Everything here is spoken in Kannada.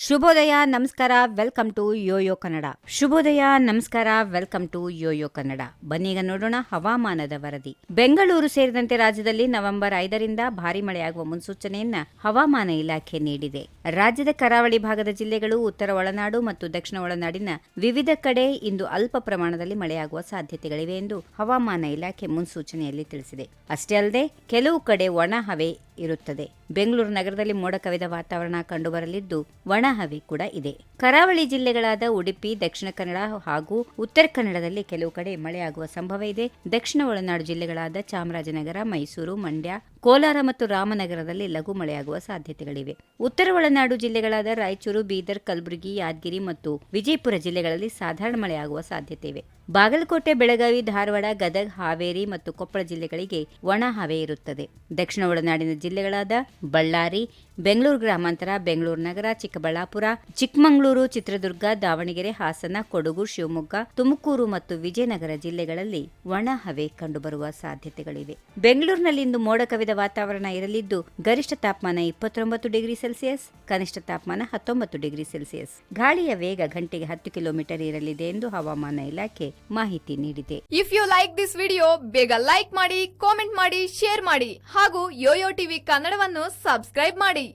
ಶುಭೋದಯ, ನಮಸ್ಕಾರ, ವೆಲ್ಕಮ್ ಟು ಯೋಯೋ ಕನ್ನಡ. ಶುಭೋದಯ, ನಮಸ್ಕಾರ, ವೆಲ್ಕಮ್ ಟು ಯೋಯೋ ಕನ್ನಡ. ಬನ್ನೀಗ ನೋಡೋಣ ಹವಾಮಾನದ ವರದಿ. ಬೆಂಗಳೂರು ಸೇರಿದಂತೆ ರಾಜ್ಯದಲ್ಲಿ ನವೆಂಬರ್ ಐದರಿಂದ ಭಾರಿ ಮಳೆಯಾಗುವ ಮುನ್ಸೂಚನೆಯನ್ನ ಹವಾಮಾನ ಇಲಾಖೆ ನೀಡಿದೆ. ರಾಜ್ಯದ ಕರಾವಳಿ ಭಾಗದ ಜಿಲ್ಲೆಗಳು ಉತ್ತರ ಒಳನಾಡು ಮತ್ತು ದಕ್ಷಿಣ ಒಳನಾಡಿನ ವಿವಿಧ ಕಡೆ ಇಂದು ಅಲ್ಪ ಪ್ರಮಾಣದಲ್ಲಿ ಮಳೆಯಾಗುವ ಸಾಧ್ಯತೆಗಳಿವೆ ಎಂದು ಹವಾಮಾನ ಇಲಾಖೆ ಮುನ್ಸೂಚನೆಯಲ್ಲಿ ತಿಳಿಸಿದೆ. ಅಷ್ಟೇ ಅಲ್ಲದೆ, ಕೆಲವು ಕಡೆ ಒಣ ಹವೆ ಇರುತ್ತದೆ. ಬೆಂಗಳೂರು ನಗರದಲ್ಲಿ ಮೋಡ ಕವಿದ ವಾತಾವರಣ ಕಂಡುಬರಲಿದ್ದು ಒಣ ಹವೆ ಕೂಡ ಇದೆ. ಕರಾವಳಿ ಜಿಲ್ಲೆಗಳಾದ ಉಡುಪಿ, ದಕ್ಷಿಣ ಕನ್ನಡ ಹಾಗೂ ಉತ್ತರ ಕನ್ನಡದಲ್ಲಿ ಕೆಲವು ಕಡೆ ಮಳೆಯಾಗುವ ಸಂಭವ ಇದೆ. ದಕ್ಷಿಣ ಒಳನಾಡು ಜಿಲ್ಲೆಗಳಾದ ಚಾಮರಾಜನಗರ, ಮೈಸೂರು, ಮಂಡ್ಯ ಕೋಲಾರ ಮತ್ತು ರಾಮನಗರದಲ್ಲಿ ಲಘು ಮಳೆಯಾಗುವ ಸಾಧ್ಯತೆಗಳಿವೆ. ಉತ್ತರ ಒಳನಾಡು ಜಿಲ್ಲೆಗಳಾದ ರಾಯಚೂರು, ಬೀದರ್, ಕಲಬುರಗಿ, ಯಾದಗಿರಿ ಮತ್ತು ವಿಜಯಪುರ ಜಿಲ್ಲೆಗಳಲ್ಲಿ ಸಾಧಾರಣ ಮಳೆಯಾಗುವ ಸಾಧ್ಯತೆ ಇವೆ ಬಾಗಲಕೋಟೆ, ಬೆಳಗಾವಿ, ಧಾರವಾಡ, ಗದಗ, ಹಾವೇರಿ ಮತ್ತು ಕೊಪ್ಪಳ ಜಿಲ್ಲೆಗಳಿಗೆ ಒಣ ಹವೆ ಇರುತ್ತದೆ. ದಕ್ಷಿಣ ಒಳನಾಡಿನ ಜಿಲ್ಲೆಗಳಾದ ಬಳ್ಳಾರಿ, ಬೆಂಗಳೂರು ಗ್ರಾಮಾಂತರ, ಬೆಂಗಳೂರು ನಗರ, ಚಿಕ್ಕಬಳ್ಳಾಪುರ, ಚಿಕ್ಕಮಗಳೂರು, ಚಿತ್ರದುರ್ಗ, ದಾವಣಗೆರೆ, ಹಾಸನ, ಕೊಡಗು, ಶಿವಮೊಗ್ಗ, ತುಮಕೂರು ಮತ್ತು ವಿಜಯನಗರ ಜಿಲ್ಲೆಗಳಲ್ಲಿ ಒಣ ಹವೆ ಕಂಡುಬರುವ ಸಾಧ್ಯತೆಗಳಿವೆ. ಬೆಂಗಳೂರಿನಲ್ಲಿಂದು ಮೋಡ ವಾತಾವರಣ ಇರಲಿದ್ದು, ಗರಿಷ್ಠ ತಾಪಮಾನ ಇಪ್ಪತ್ತೊಂಬತ್ತು ಡಿಗ್ರಿ ಸೆಲ್ಸಿಯಸ್, ಕನಿಷ್ಠ ತಾಪಮಾನ ಹತ್ತೊಂಬತ್ತು ಡಿಗ್ರಿ ಸೆಲ್ಸಿಯಸ್. ಗಾಳಿಯ ವೇಗ ಗಂಟೆಗೆ ಹತ್ತು ಕಿಲೋಮೀಟರ್ ಇರಲಿದೆ ಎಂದು ಹವಾಮಾನ ಇಲಾಖೆ ಮಾಹಿತಿ ನೀಡಿದೆ. If you like this video ಬೇಗ ಲೈಕ್ ಮಾಡಿ ಕಾಮೆಂಟ್ ಮಾಡಿ ಶೇರ್ ಮಾಡಿ ಹಾಗೂ ಯೋಯೋ ಟಿವಿ ಕನ್ನಡವನ್ನು ಸಬ್ಸ್ಕ್ರೈಬ್ ಮಾಡಿ.